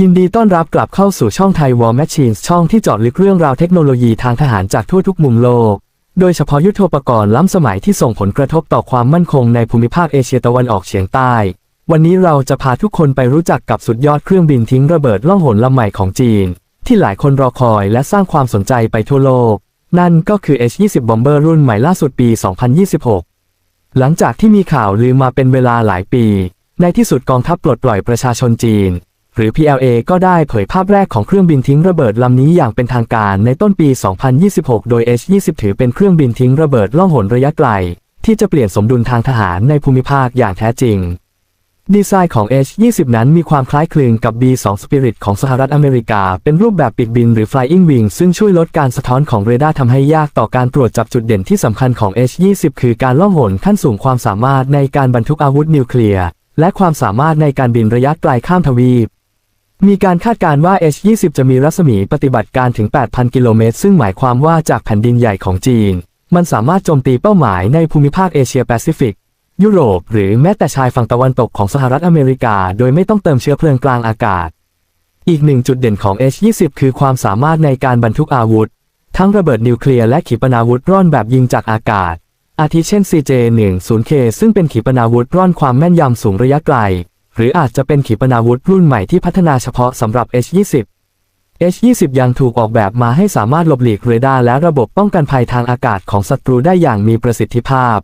ยินดีต้อนรับกลับเข้าสู่ช่องไทย War Machines ช่องที่เจาะลึกเรื่องราวเทคโนโลยีทางทหารจากทั่วทุกมุมโลก โดยเฉพาะยุทโธปกรณ์ล้ำสมัยที่ส่งผลกระทบต่อความมั่นคงในภูมิภาคเอเชียตะวันออกเฉียงใต้ วันนี้เราจะพาทุกคนไปรู้จักกับสุดยอดเครื่องบินทิ้งระเบิดล่องหนลำใหม่ของจีน ที่หลายคนรอคอยและสร้างความสนใจไปทั่วโลก นั่นก็คือ H-20 Bomber รุ่นใหม่ล่าสุดปี 2026 หลังจากที่มีข่าวลือมาเป็นเวลาหลายปี ในที่สุดกองทัพปลดปล่อยประชาชนจีน หรือ PLA ก็ได้เผยภาพแรกของเครื่องบินทิ้งระเบิดลำนี้อย่างเป็นทางการในต้นปี 2026 โดย H-20 ถือเป็นเครื่องบินทิ้งระเบิดล่องหนระยะไกล ที่จะเปลี่ยนสมดุลทางทหารในภูมิภาคอย่างแท้จริง ดีไซน์ของ H-20 นั้นมีความคล้ายคลึงกับ B-2 Spirit ของสหรัฐอเมริกา เป็นรูปแบบปีกบินหรือ Flying Wing ซึ่งช่วยลดการสะท้อนของเรดาร์ทำให้ยากต่อการตรวจจับจุดเด่นที่สำคัญของ H-20 คือการล่องหนขั้นสูงความสามารถในการบรรทุกอาวุธนิวเคลียร์และความสามารถในการบินระยะไกลข้ามทวีป มีการคาดการณ์ว่า H-20 จะมีรัศมีปฏิบัติการถึง 8,000 กิโลเมตร ซึ่งหมายความว่าจากแผ่นดินใหญ่ของจีน มันสามารถโจมตีเป้าหมายในภูมิภาคเอเชียแปซิฟิก ยุโรป หรือแม้แต่ชายฝั่งตะวันตกของสหรัฐอเมริกา โดยไม่ต้องเติมเชื้อเพลิงกลางอากาศ อีกหนึ่งจุดเด่นของ H-20 คือความสามารถในการบรรทุกอาวุธ ทั้งระเบิดนิวเคลียร์และขีปนาวุธร่อนแบบยิงจากอากาศ อาทิเช่น CJ-10K ซึ่งเป็นขีปนาวุธร่อนความแม่นยำสูงระยะไกล หรืออาจจะเป็นขีปนาวุธรุ่นใหม่ที่พัฒนาเฉพาะสำหรับ H-20 H-20 ยังถูกออกแบบมาให้สามารถหลบหลีกเรดาร์และระบบป้องกันภัยทางอากาศของศัตรูได้อย่างมีประสิทธิภาพ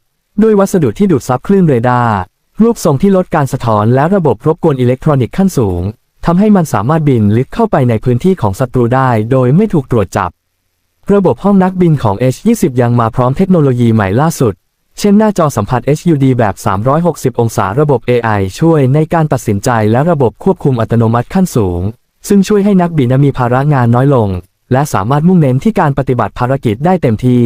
ด้วยวัสดุที่ดูดซับคลื่นเรดาร์รูปทรงที่ลดการสะท้อนและระบบรบกวนอิเล็กทรอนิกส์ขั้นสูงทำให้มันสามารถบินลึกเข้าไปในพื้นที่ของศัตรูได้ โดยไม่ถูกตรวจจับ ระบบห้องนักบินของ H-20 ยังมาพร้อมเทคโนโลยีใหม่ล่าสุด เช่นหน้าจอสัมผัส HUD แบบ 360 องศาระบบ AI ช่วยในการตัดสินใจและระบบควบคุมอัตโนมัติขั้นสูง ซึ่งช่วยให้นักบินมีภาระงานน้อยลง และสามารถมุ่งเน้นที่การปฏิบัติภารกิจได้เต็มที่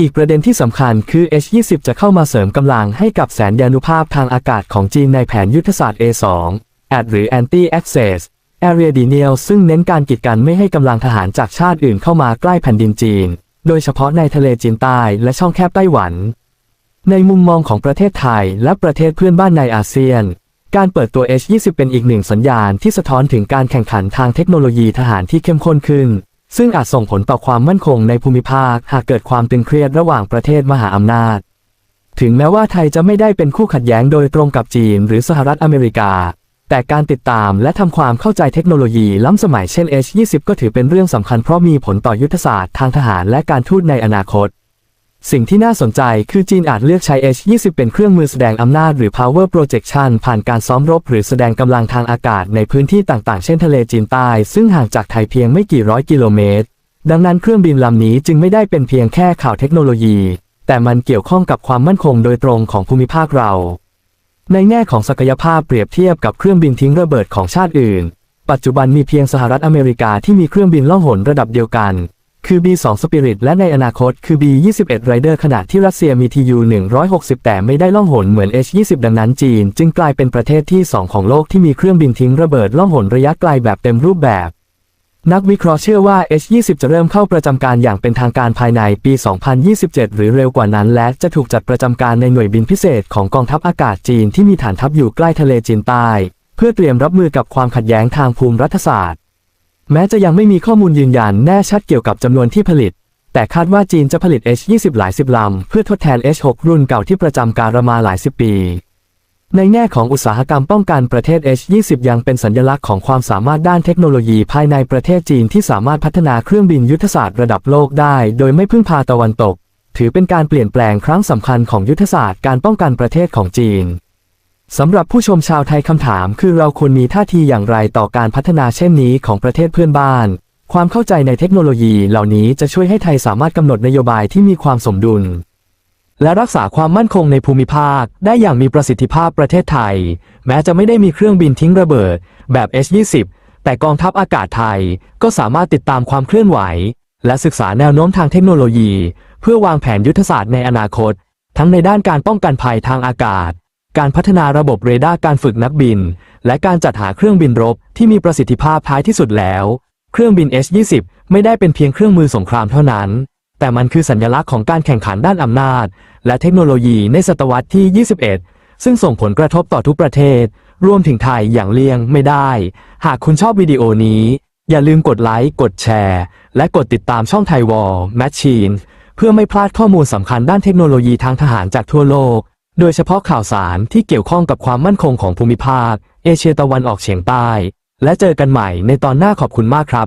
อีกประเด็นที่สำคัญคือ H-20 จะเข้ามาเสริมกำลังให้กับแสนยานุภาพทางอากาศของจีนในแผนยุทธศาสตร์ A2 AD หรือ Anti Access Area Denial ซึ่งเน้นการกีดกันไม่ให้กำลังทหารจากชาติอื่นเข้ามาใกล้แผ่นดินจีน โดยเฉพาะในทะเลจีนใต้และช่องแคบไต้หวัน ในมุมมองของประเทศไทยและประเทศเพื่อนบ้านในอาเซียน การเปิดตัว H-20 เป็นอีกหนึ่งสัญญาณที่สะท้อนถึงการแข่งขันทางเทคโนโลยีทหารที่เข้มข้นขึ้น ซึ่งอาจส่งผลต่อความมั่นคงในภูมิภาค หากเกิดความตึงเครียดระหว่างประเทศมหาอำนาจ ถึงแม้ว่าไทยจะไม่ได้เป็นคู่ขัดแย้งโดยตรงกับจีนหรือสหรัฐอเมริกา แต่การติดตามและทำความเข้าใจเทคโนโลยีล้ำสมัยเช่น H-20 ก็ถือเป็นเรื่องสำคัญเพราะมีผลต่อยุทธศาสตร์ทางทหารและการทูตในอนาคต สิ่งที่น่าสนใจคือจีนอาจเลือกใช้ H-20 เป็นเครื่องมือแสดงอำนาจหรือ power projection ผ่านการซ้อมรบหรือแสดงกำลังทางอากาศในพื้นที่ต่างๆ เช่นทะเลจีนใต้ ซึ่งห่างจากไทยเพียงไม่กี่ร้อยกิโลเมตร ดังนั้นเครื่องบินลำนี้จึงไม่ได้เป็นเพียงแค่ข่าวเทคโนโลยี แต่มันเกี่ยวข้องกับความมั่นคงโดยตรงของภูมิภาคเรา ในแง่ของศักยภาพเปรียบเทียบกับเครื่องบินทิ้งระเบิดของชาติอื่น ปัจจุบันมีเพียงสหรัฐอเมริกาที่มีเครื่องบินล่องหนระดับเดียวกัน คือ B2 Spirit และในอนาคตคือ B21 Rider ขณะที่รัสเซียมี TU160 แต่ไม่ได้ล่องหนเหมือน H20 ดังนั้นจีน จึงกลายเป็นประเทศที่ 2 ของโลกที่มีเครื่องบินทิ้งระเบิดล่องหนระยะไกลแบบเต็มรูปแบบ นักวิเคราะห์เชื่อว่า H20 จะเริ่มเข้าประจำการอย่างเป็นทางการภายในปี 2027 หรือเร็วกว่านั้น และจะถูกจัดประจำการในหน่วยบินพิเศษของกองทัพอากาศจีนที่มีฐานทัพอยู่ใกล้ทะเลจีนใต้ เพื่อเตรียมรับมือกับความขัดแย้งทางภูมิรัฐศาสตร์ แม้จะยังไม่มีข้อมูลยืนยันแน่ชัดเกี่ยวกับจำนวนที่ผลิต แต่คาดว่าจีนจะผลิต H20 หลายสิบลำเพื่อทดแทน H6 รุ่นเก่าที่ประจำการมาหลายสิบปี ในแง่ของอุตสาหกรรมป้องกันประเทศ H20 ยังเป็นสัญลักษณ์ของความสามารถด้านเทคโนโลยีภายในประเทศจีนที่สามารถพัฒนาเครื่องบินยุทธศาสตร์ระดับโลกได้ โดยไม่พึ่งพาตะวันตก ถือเป็นการเปลี่ยนแปลงครั้งสำคัญของยุทธศาสตร์การป้องกันประเทศของจีน สำหรับผู้ชมชาวไทยคำถามคือเราควรมีท่าทีอย่างไรต่อการพัฒนาเช่นนี้ของประเทศเพื่อนบ้าน ความเข้าใจในเทคโนโลยีเหล่านี้จะช่วยให้ไทยสามารถกำหนดนโยบายที่มีความสมดุล และรักษาความมั่นคงในภูมิภาค ได้อย่างมีประสิทธิภาพประเทศไทย แม้จะไม่ได้มีเครื่องบินทิ้งระเบิด แบบ H-20 แต่กองทัพอากาศไทยก็สามารถติดตามความเคลื่อนไหว และศึกษาแนวโน้มทางเทคโนโลยี เพื่อวางแผนยุทธศาสตร์ในอนาคต ทั้งในด้านการป้องกันภัยทางอากาศ การพัฒนาระบบเรดาร์การฝึกนักบิน และการจัดหาเครื่องบินรบที่มีประสิทธิภาพท้ายที่สุดแล้ว เครื่องบิน H-20 ไม่ได้เป็นเพียงเครื่องมือสงครามเท่านั้น แต่มันคือสัญลักษณ์ของการแข่งขันด้านอำนาจ และเทคโนโลยีในศตวรรษที่ 21 ซึ่งส่งผลกระทบต่อทุกประเทศ รวมถึงไทยอย่างเลี่ยงไม่ได้ หากคุณชอบวิดีโอนี้ อย่าลืมกดไลค์กดแชร์ และกดติดตามช่องไทยวอลแมชชีนเพื่อไม่พลาดข้อมูลสำคัญด้านเทคโนโลยีทางทหารจากทั่วโลก โดยเฉพาะข่าวสารที่เกี่ยวข้องกับความมั่นคงของภูมิภาค เอเชียตะวันออกเฉียงใต้ และเจอกันใหม่ในตอนหน้าขอบคุณมากครับ